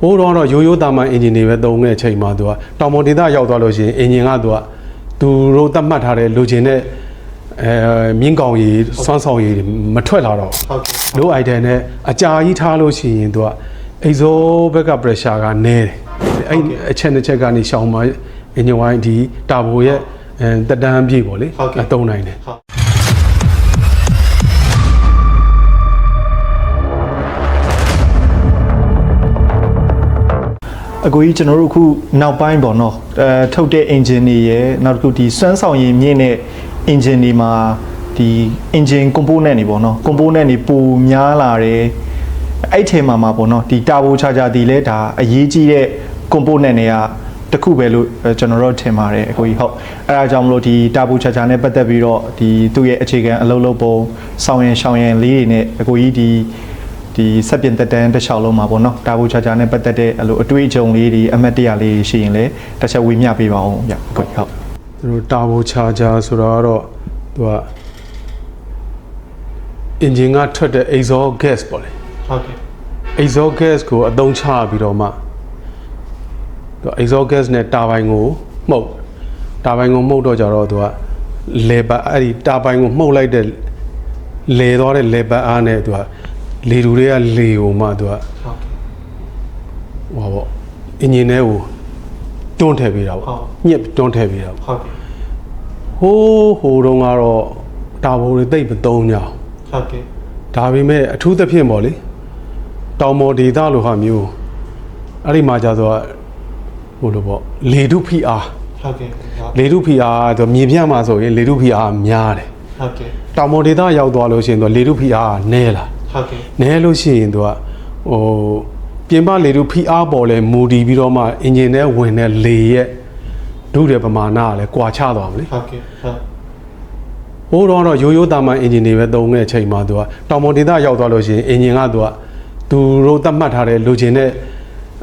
ဟိုးတော့တော့ရိုးရိုးတာမန်အင်ဂျင်တွေပဲသုံးတဲ့အချိန်မှာသူကတောင်ပေါ်ဒေသရောက်သွားလို့ရှိရင်အင်ဂျင်ကသူကသူတို့သတ်မှတ်ထားတဲ့လိုချင်တဲ့အဲမြင်းကောင်ကြီးစွမ်းဆောင်ရည်တွေမထွက်လာတော့ဟုတ်ကဲ့လိုအိုက်တယ်နဲ့အကြာကြီးထားလို့ရှိရင်သူကအိဇောဘက်က pressure ကနည်းတယ်အဲ့အချက်တစ်ချက်ကနေရှောင်မှာအင်ဂျင်ဝိုင်းဒီတာဘိုရဲ့အဲတက်တန်းပြည့်ပေါ့လေဟုတ်ကဲ့အသုံးနိုင်တယ် အကိုကြီးကျွန်တော်တို့အခုနောက်ပိုင်းပေါ့နော်အဲထုတ်တဲ့ engine တွေရယ်နောက်တစ်ခုဒီစွမ်းဆောင်ရည်မြင့်တဲ့ engine တွေမှာဒီ engine component တွေပေါ့နော် component တွေပိုများလာတယ်အဲ့ထဲမှာမှာပေါ့နော်ဒီ turbo charger ဒီလဲဒါအရေးကြီးတဲ့ component တွေကတစ်ခုပဲလို့အဲကျွန်တော်တို့ထင်ပါတယ်အကိုကြီးဟုတ်အဲဒါကြောင့်မလို့ဒီ turbo charger နဲ့ပတ်သက်ပြီးတော့ဒီသူ့ရဲ့အခြေခံအလုပ်လုပ်ပုံဆောင်းရင်ရှောင်းရင်လေးတွေနဲ့အကိုကြီးဒီ ဒီစက်ပြင်တက်တန်းတစ်လျှောက်လုံးမှာပေါ့နော်တာဘူချာချာနဲ့ပတ်သက်တဲ့အလိုအတွေ့အကြုံလေးတွေအမတ်တရလေးတွေရှိရင်လည်းတစ်ချက်ဝေမျှပေးပါအောင်ဗျဟုတ်ဟုတ်သူတို့တာဘိုချာဂျာဆိုတော့ကတော့သူကအင်ဂျင်ကထွက်တဲ့ exhaust gas ပေါ့လေဟုတ်ကဲ့ exhaust gas ကိုအသုံးချပြီးတော့မှသူက exhaust gas နဲ့တာဘိုင်ကိုမှုတ်တာဘိုင်ကိုမှုတ်တော့ကြတော့သူကလေဘအဲ့ဒီတာဘိုင်ကိုမှုတ်လိုက်တဲ့လေသွားတဲ့လေဘအားနဲ့သူက လေတူတွေကလေကိုမှသူကဟုတ်ကဲ့ဟောပေါ့အင်ဂျင်ထဲကိုတွန်းထည့်ပေးတာဟုတ်ပေါ့ညစ်တွန်းထည့်ပေးတာပေါ့ဟုတ်ကဲ့ဟိုးဟိုတုန်းကတော့တာဘိုတွေတိတ်မသုံးကြအောင်ဟုတ်ကဲ့ဒါပေမဲ့အထူးသဖြင့်ပေါ့လေတောင်မော်ဒေသလိုဟာမျိုးအဲ့ဒီမှာကြတော့ဟိုလိုပေါ့လေတုဖိအားဟုတ်ကဲ့ဟုတ်လေတုဖိအားဆိုမြေပြန့်မှာဆိုရင်လေတုဖိအားများတယ်ဟုတ်ကဲ့တောင်မော်ဒေသရောက်သွားလို့ရှိရင်တော့လေတုဖိအားကနည်းလာ ဟုတ်ကဲ့နည်းလို့ရှိရင်သူကဟိုပြင်ပလေတုဖိအားပေါ်လဲမူတည်ပြီးတော့မှအင်ဂျင်ထဲဝင်တဲ့လေရဲ့ဒုတဲ့ပမာဏကလည်းကွာချသွားမလဲဟုတ်ကဲ့ဟုတ်ဟိုးတော့တော့ရိုးရိုးတာမန်အင်ဂျင်တွေပဲသုံးတဲ့အချိန်မှာသူကတောင်ပေါ်ဒေသရောက်သွားလို့ရှိရင်အင်ဂျင်ကသူကသူတို့သတ်မှတ်ထားတဲ့လိုချင်တဲ့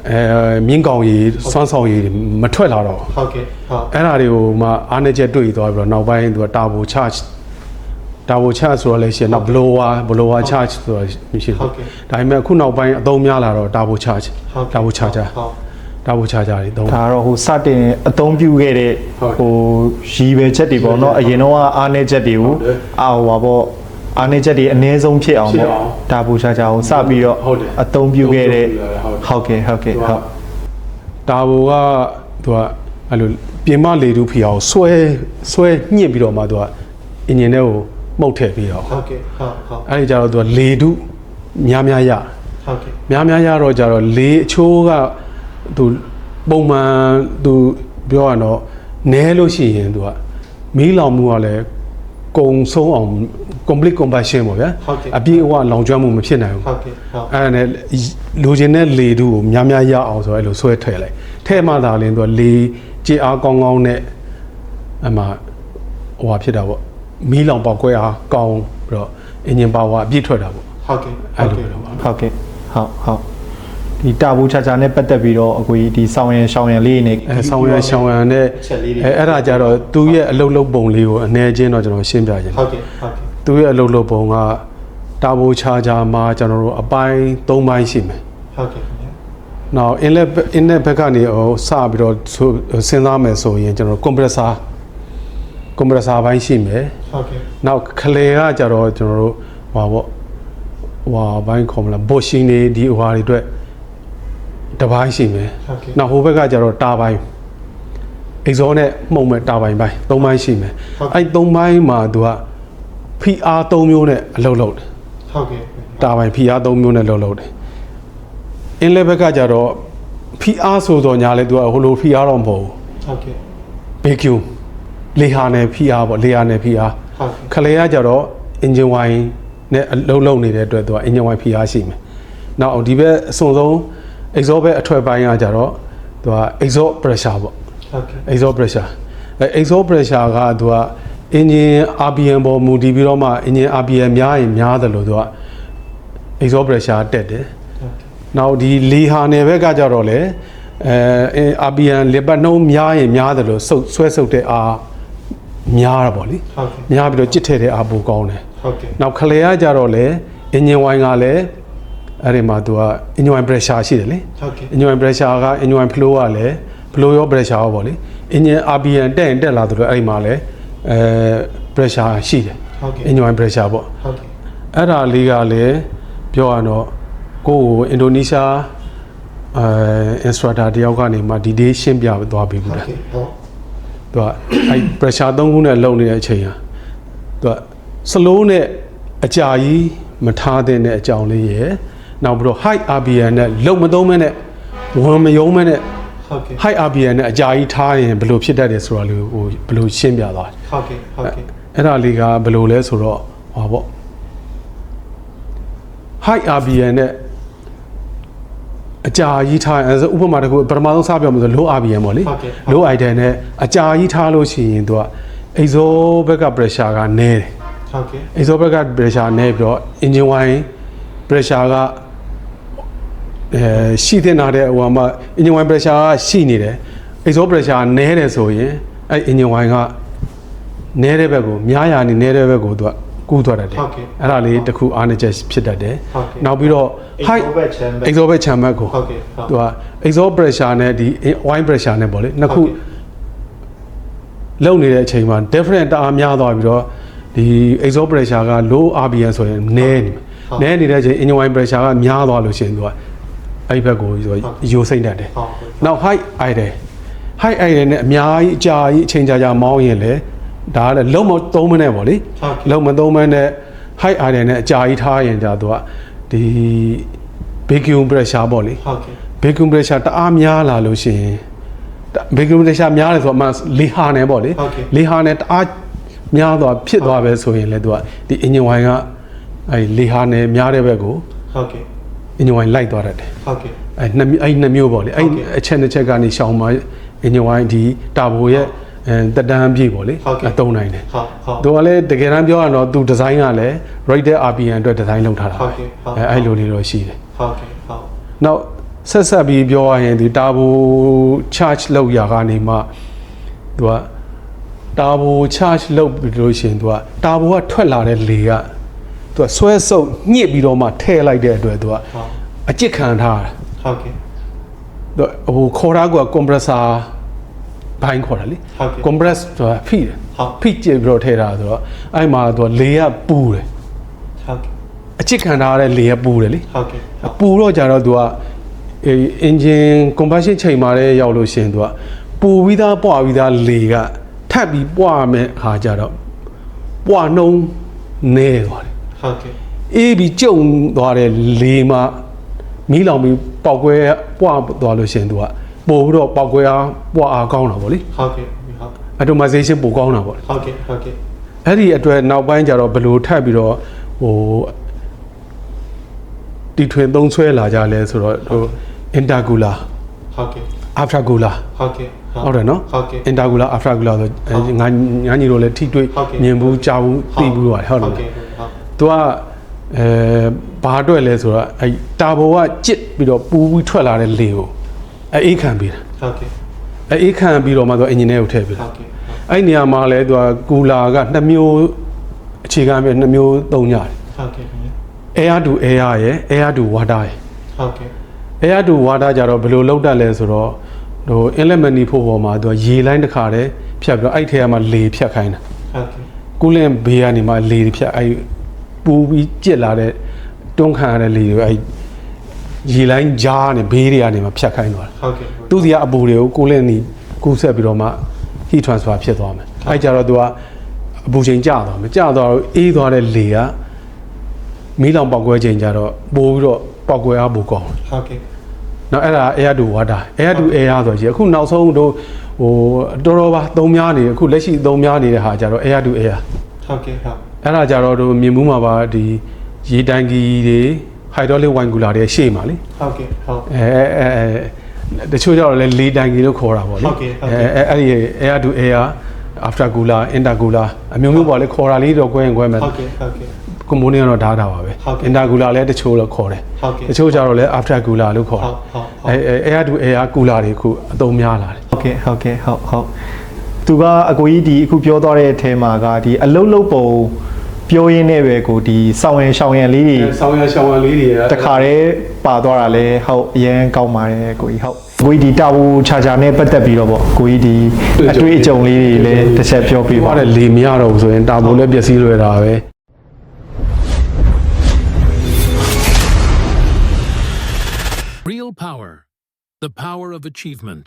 အဲမြင်းကောင်ကြီးစွမ်းဆောင်ရည်တွေမထွက်လာတော့ဟုတ်ကဲ့ဟုတ်အဲ့ဒါတွေကိုမှအားနေချက်တွေ့သွားပြီးတော့နောက်ပိုင်းသူကတာဘို charge တာဘို charge ဆိုတော့လည်းရှိရင်နောက် blower blower charge ဆိုတော့မရှိဟုတ်ဘူးကဲ့ဒါပေမဲ့အခုနောက်ပိုင်းအသုံးများလာတော့တာဘို charge ဟုတ်ကဲ့တာဘို charger ဟုတ်တာဘို charger တွေသုံးဒါကတော့ဟိုစတင်အသုံးပြုခဲ့တဲ့ဟုတ်ဟိုရည်ပဲချက်တွေပေါ့နော်အရင်တော့ကအားနေချက်တွေကိုဟုတ်တယ်အာဟိုပါပေါ့အားနေချက်တွေအနည်းဆုံးဖြစ်အောင်ဖြစ်ပေါ့အောင်တာဘူချာချာကိုစပြီးတော့ဟုတ်တယ်အသုံးပြုခဲ့တဲ့ဟုတ်တယ်ဟုတ်ကဲ့ဟုတ်ကဲ့ဟုတ်တာဘိုကသူကအဲ့လိုပြင်မလေတူဖီအောင်ဆွဲဆွဲညှစ်ပြီးတော့မှသူကအင်ဂျင်ထဲကို မှုတ်ထည့်ပြီးတော့ဟုတ်ကဲ့ဟုတ်ဟုတ်အဲ့ဒီကြတော့သူကလေတူများများရဟုတ်ကဲ့များများရတော့ကြတော့လေအချိုးကသူပုံမှန်သူပြောရတော့နဲလို့ရှိရင်သူကမီးလောင်မှုကလည်းကုံဆုံးအောင် complete combustion ပေါ့ဗျာဟုတ်ကဲ့အပြည့်အဝလောင်ကျွမ်းမှုမဖြစ်နိုင်ဘူးဟုတ်ကဲ့ဟုတ်အဲ့ဒါနဲ့လိုချင်တဲ့လေတူကိုများများရအောင်ဆိုအဲ့လိုဆွဲထည့်လိုက်ထည့်မှသာလင်းသူကလေကြည်အားကောင်းကောင်းနဲ့အမှဟိုဟာဖြစ်တာပေါ့ မီးလောင်ပေါက်ကွဲအားကောင်းပြီးတော့အင်ဂျင်ပါဝါအပြည့်ထွက်တာပေါ့ဟုတ်ကဲ့အဲ့လိုပဲတော့ပါဟုတ်ကဲ့ဟုတ်ဟုတ်ဒီတာဘူချာချာနဲ့ပတ်သက်ပြီးတော့အကိုကြီးဒီဆောင်းရံရှောင်းရံလေးနေအဲဆောင်းရံရှောင်းရံနဲ့အချက်လေးတွေအဲအဲ့ဒါကြတော့သူ့ရဲ့အလုတ်လုတ်ပုံလေးကိုအနေချင်းတော့ကျွန်တော်ရှင်းပြခြင်းဟုတ်ကဲ့ဟုတ်ကဲ့သူ့ရဲ့အလုတ်လုတ်ပုံကတာဘိုချာချာမှာကျွန်တော်တို့အပိုင်း၃ပိုင်းရှိမယ်ဟုတ်ကဲ့ခင်ဗျာ။နောက် inlet inlet ဘက်ကနေဟိုစပြီးတော့ဆိုစဉ်းစားမယ်ဆိုရင်ကျွန်တော် compressor compressor ဘိုင်းရှိမယ်ဟုတ်ကဲ့။နောက်ခလေကကြတော့ကျွန်တော်တို့ဟွာပေါ့ဟွာဘိုင်းခေါ်မလား bushing တွေဒီဟွာတွေအတွက်တစ်ပိုင်းရှိမယ်ဟုတ်ကဲ့။နောက်ဟိုဘက်ကကြတော့တာဘိုင်း exhaust နဲ့မှုန်မဲ့တာဘိုင်းပိုင်းသုံးပိုင်းရှိမယ်ဟုတ်။အဲ့သုံးပိုင်းမှာသူက PR ၃မျိုးနဲ့အလုပ်လုပ်တယ်ဟုတ်ကဲ့တာပိုင် PR 3မျိုးနဲ့လှုပ်လှုပ်တယ်အင်းလည်းဘက်ကကြတော့ PR ဆိုတော့ညာလဲသူကဟိုလို PR တော့မဟုတ်ဘူးဟုတ်ကဲ့ BQ လေဟာနယ် PR ပေါ့လေဟာနယ် PR ဟုတ်ကဲ့ခလေကကြတော့ engine wine နဲ့အလုံးလုံးနေတဲ့အတွက်သူက engine wine PR ရှိမယ်နောက်ဒီဘက်အစွန်ဆုံး exhaust ဘက်အထွက်ပိုင်းကကြတော့သူက exhaust pressure ပေါ့ဟုတ်ကဲ့ exhaust pressure အဲ exhaust pressure ကသူက engine RPM ပေါ်မူတည်ပြီးတော့မှ engine RPM များရင်များတယ်လို့သူက exhaust pressure တက်တယ်ဟုတ်ကဲ့နောက်ဒီလီဟာနယ်ဘက်ကကြတော့လေအဲ RPM လေပတ်နှုံးများရင်များတယ်လို့စုပ်ဆွဲဆုပ်တဲ့အား များတာပေါ့လေဟုတ်ကဲ့များပြီးတော့ကြစ်ထည့်တဲ့အားပိုကောင်းတယ်ဟုတ်ကဲ့နောက်ခလေကကြတော့လေ engine wine ကလည်းအဲ့ဒီမှာသူက inline pressure ရှိတယ်လေဟုတ်ကဲ့ inline pressure က inline flow ကလည်း flow ရော pressure ရောပေါ့လေ engine RPM တက်ရင်တက်လာသူတို့အဲ့ဒီမှာလည်းအဲ pressure ရှိတယ်ဟုတ်ကဲ့ inline pressure ပေါ့ဟုတ်ကဲ့အဲ့ဒါလေးကလည်းပြောရတော့ကိုယ့်ကိုအင်ဒိုနီးရှားအဲ instructor တယောက်ကနေမှဒီ day ရှင်းပြသွားပြီးဘူးဟုတ်လားကဲ့ဟုတ် သူကအဲ pressure 3ခုနဲ့လုံနေတဲ့အချိန်ဟာသူက slow နဲ့အကြာကြီးမထားတဲ့အကြောင်းလေးရယ်နောက်ပြီးတော့ high RPM နဲ့လုံမသုံးမဲနဲ့ဝန်မယုံမဲနဲ့ဟုတ်ကဲ့ high RPM နဲ့အကြာကြီးထားရင်ဘယ်လိုဖြစ်တတ်တယ်ဆိုတာလေးကိုဘယ်လိုရှင်းပြသွားတယ်ဟုတ်ကဲ့ဟုတ်ကဲ့အဲ့ဒါလေးကဘယ်လိုလဲဆိုတော့ဟောပေါ့ high RPM နဲ့ အကြာကြီးထားရင်ဥပမာတစ်ခုပထမဆုံးစပြောမှာဆို low RPM ပေါ့လေဟုတ်ကဲ့ low item နဲ့အကြာကြီးထားလို့ရှိရင်သူက exo ဘက်က pressure ကနည်းတယ်ဟုတ်ကဲ့ exo ဘက်က pressure နည်းပြီးတော့ engine wine pressure ကအဲရှိတဲ့နာတဲ့ဟိုမှာ engine wine pressure ကရှိနေတယ် exo pressure နည်းတယ်ဆိုရင်အဲ engine wine ကနည်းတဲ့ဘက်ကိုများရာနေနည်းတဲ့ဘက်ကိုသူက ကူးသွားတတ်တယ်ဟုတ်ကဲ့အဲ့ဒါလေးတစ်ခုအားနည်းချက်ဖြစ်တတ်တယ်ဟုတ်ကဲ့နောက်ပြီးတော့ high exhaust chamber exhaust chamber ကိုဟုတ်ကဲ့ဟုတ်သူက exhaust pressure နဲ့ဒီ wine pressure နဲ့ပေါ့လေနှစ်ခုဟုတ်ကဲ့လုံနေတဲ့အချိန်မှာ different တအားများသွားပြီးတော့ဒီ exhaust pressure က low RPM ဆိုရင်နည်းနေနည်းနေတဲ့အချိန် engine wine pressure ကများသွားလို့ရှိရင်သူကအဲ့ဒီဘက်ကိုဆိုယိုစိမ့်တတ်တယ်ဟုတ်ကဲ့နောက် high idle high idle နဲ့အများကြီးအကြာကြီးအချိန်ကြာကြာမောင်းရင်လေ ဒါကလည်းလုံးမသုံးမနဲ့ပေါ့လေဟုတ်ကဲ့လုံးမသုံးမနဲ့ high idle နဲ့အကြာကြီးထားရင်じゃသူကဒီ vacuum pressure ပေါ့လေဟုတ်ကဲ့ vacuum pressure တအားများလာလို့ရှိရင် vacuum pressure များတယ်ဆိုတော့အမှလေဟာနဲ့ပေါ့လေဟုတ်ကဲ့လေဟာနဲ့တအားများသွားဖြစ်သွားပဲဆိုရင်လေသူကဒီ engine wine ကအဲလေဟာနဲ့များတဲ့ဘက်ကိုဟုတ်ကဲ့ engine wine လိုက်သွားတတ်တယ်ဟုတ်ကဲ့အဲနှစ်မျိုးအဲ့နှစ်မျိုးပေါ့လေအဲ့ဟုတ်ကဲ့အချက်နှစ်ချက်ကနေရှောင်းမှာ engine wine ဒီတာဘိုရဲ့အဲ တက်တန်းပြည့်ပေါ့လေဟုတ်ကဲ့အသုံးနိုင်တယ်ဟုတ်ဟုတ်သူကလည်းတကယ်တမ်းပြောရတော့သူဒီဇိုင်းကလည်း rated RPM အတွက်ဒီဇိုင်းလုပ်ထားတာဟုတ်ကဲ့ဟုတ်အဲအဲ့လိုလေးတော့ရှိတယ်ဟုတ်ကဲ့ဟုတ်နောက်ဆက်ဆက်ပြီးပြောရရင်ဒီတာဘို charge လောက်ရာကနေမှသူကတာဘို charge လောက်ပြီးလို့ရှိရင်သူကတာဘိုကထွက်လာတဲ့လေကသူကဆွဲဆုပ်ညှစ်ပြီးတော့မှထည့်လိုက်တဲ့အတွက်သူကဟုတ်အကျစ်ခံထားတာဟုတ်ကဲ့သူကဟိုခေါ်တာက compressor ဘိုင်းခေါ်တာလေဟုတ်ကဲ့ compress ဆိုတာဖိတယ်ဟုတ်ဖိကျစ်ပြီးတော့ထည့်တာဆိုတော့အဲ့မှာသူကလေကပူတယ်ဟုတ်ကဲ့အချစ်ခံထားရတဲ့လေကပူတယ်လေဟုတ်ကဲ့ပူတော့ကြတော့သူကအဲ engine combustion ချိန်မှာလည်းရောက်လို့ရှရင်သူကပူပြီးသားပွားပြီးသားလေကထပ်ပြီးပွားမဲ့ခါကြတော့ပွားနှုံးနေသွားတယ်ဟုတ်ကဲ့အေးပြီးကြုံသွားတဲ့လေမှာမီးလောင်ပြီးပောက်ကွဲပွားသွားလို့ရှရင်သူက ပို့ပြီးတော့ပောက်ကွဲအားပွားအားကောင်းတာဗောလေဟုတ်ကဲ့ဟုတ် automation ပိုကောင်းတာဗောလေဟုတ်ကဲ့ဟုတ်ကဲ့အဲ့ဒီအတွက်နောက်ပိုင်းကျတော့ဘယ်လိုထပ်ပြီးတော့ဟိုတီထွင်သုံးဆွဲလာကြလဲဆိုတော့ဟို intercooler ဟုတ်ကဲ့ aftercooler ဟုတ်ကဲ့ဟုတ်တယ်နော်ဟုတ်ကဲ့ intercooler aftercooler ဆိုအဲငါငါညီတို့လည်းထိတွေ့ဟုတ်ကဲ့မြင်ဘူးကြားဘူးသိဘူးပါတယ်ဟုတ်တယ်ဟုတ်ကဲ့ဟုတ်သူကအဲဘာအတွက်လဲဆိုတော့အဲတာဘိုကကြစ်ပြီးတော့ပူပြီးထွက်လာတဲ့လေကို အဲအေးခံပြီးတာဟုတ်ကဲ့အဲအေးခံပြီးတော့မှသူကအင်ဂျင်ထဲကိုထည့်ပြီးတာဟုတ်ကဲ့အဲ့နေရာမှာလဲသူကကူလာကနှစ်မျိုးအခြေခံပဲနှစ်မျိုးသုံးကြတယ်ဟုတ်ကဲ့ air to air ရယ် air to water ရယ်ဟုတ်ကဲ့ air to water ကြတော့ဘယ်လိုလုပ်တတ်လဲဆိုတော့ဟို inlet manifold ပေါ်မှာသူကရေလိုင်းတစ်ခါတည်းဖြတ်ပြီးတော့အဲ့ထဲမှာလေဖြတ်ခိုင်းတာဟုတ်ကဲ့ကူလင့်ဘေးကနေမှလေဖြတ်အဲ့ပူပြီးကြစ်လာတဲ့တွန်းခံရတဲ့လေတွေအဲ့ ရေလိုင်းကြားနဲ့ဘေးတွေကနေမှဖြတ်ခိုင်းသွားတာဟုတ်ကဲ့သူစီကအပူတွေကိုကူလင့်နေကူးဆက်ပြီးတော့မှ heat transfer ဖြစ်သွားမယ်အဲ့ကြတော့သူကအပူချိန်ကျသွားမယ်ကျသွားတော့အေးသွားတဲ့လေကမီးလောင်ပေါက်ကွဲချိန်ကျတော့ပိုးပြီးတော့ပေါက်ကွဲအားပိုကောင်းတယ်ဟုတ်ကဲ့နောက်အဲ့ဒါ air to water air to air ဆိုကြီးအခုနောက်ဆုံးတို့ဟိုတော်တော်ပါသုံးများနေအခုလက်ရှိသုံးများနေတဲ့ဟာကြတော့ air to air ဟုတ်ကဲ့ဟုတ်အဲ့ဒါကြတော့တို့မြင်မှုမှာပါဒီရေတန်ကီတွေ hydraulic wine cooler တွေရှေ့မှာလေဟုတ်ကဲ့ဟုတ်အဲအဲအဲတချို့ကြတော့လေလေတန်ကီလို့ခေါ်တာပေါ့လေဟုတ်ကဲ့ဟုတ်ကဲ့အဲအဲ့ဒီ air to air after cooler inter cooler အမျိုးမျိုးပေါ့လေခေါ်တာလေးတော့ကွဲရင်ကွဲမယ်ဟုတ်ကဲ့ဟုတ်ကဲ့ကွန်ပိုနင့်ကတော့ဓာတ်တာပါပဲဟုတ်ကဲ့ inter cooler လည်းတချို့တော့ခေါ်တယ်ဟုတ်ကဲ့တချို့ကြတော့လေ after cooler လို့ခေါ်ဟုတာတ်ဟုတ်ဟုတ်အဲအဲ air to air cooler တွေအခုအသုံးများလာတယ်ဟုတ်ကဲ့ဟုတ်ကဲ့ဟုတ်ဟုတ်သူကအကိုကြီးဒီအခုပြောသွားတဲ့အထဲမှာကဒီအလုတ်လုတ်ပုံဟ ပြောရင်းနဲ့ပဲကိုဒီစောင်းရင်ရှောင်းရင်လေးတွေဆောင်းရရှောင်းရလေးတွေတခါတည်းပါသွားတာလဲဟုတ်အရန်ကောင်းပါတယ်ကိုကြီးဟုတ်ကိုကြီးဒီတာဝူချာချာနဲ့ပတ်သက်ပြီးတော့ပေါ့ကိုကြီးဒီအတွေ့အကြုံလေးတွေလည်းတစ်ချက်ပြောပြပြီးပါသွားတယ်လေမရတော့ဘူးဆိုရင်တာဘုံလည်းပျက်စီးလွယ်တာပဲ Real power. The power of achievement.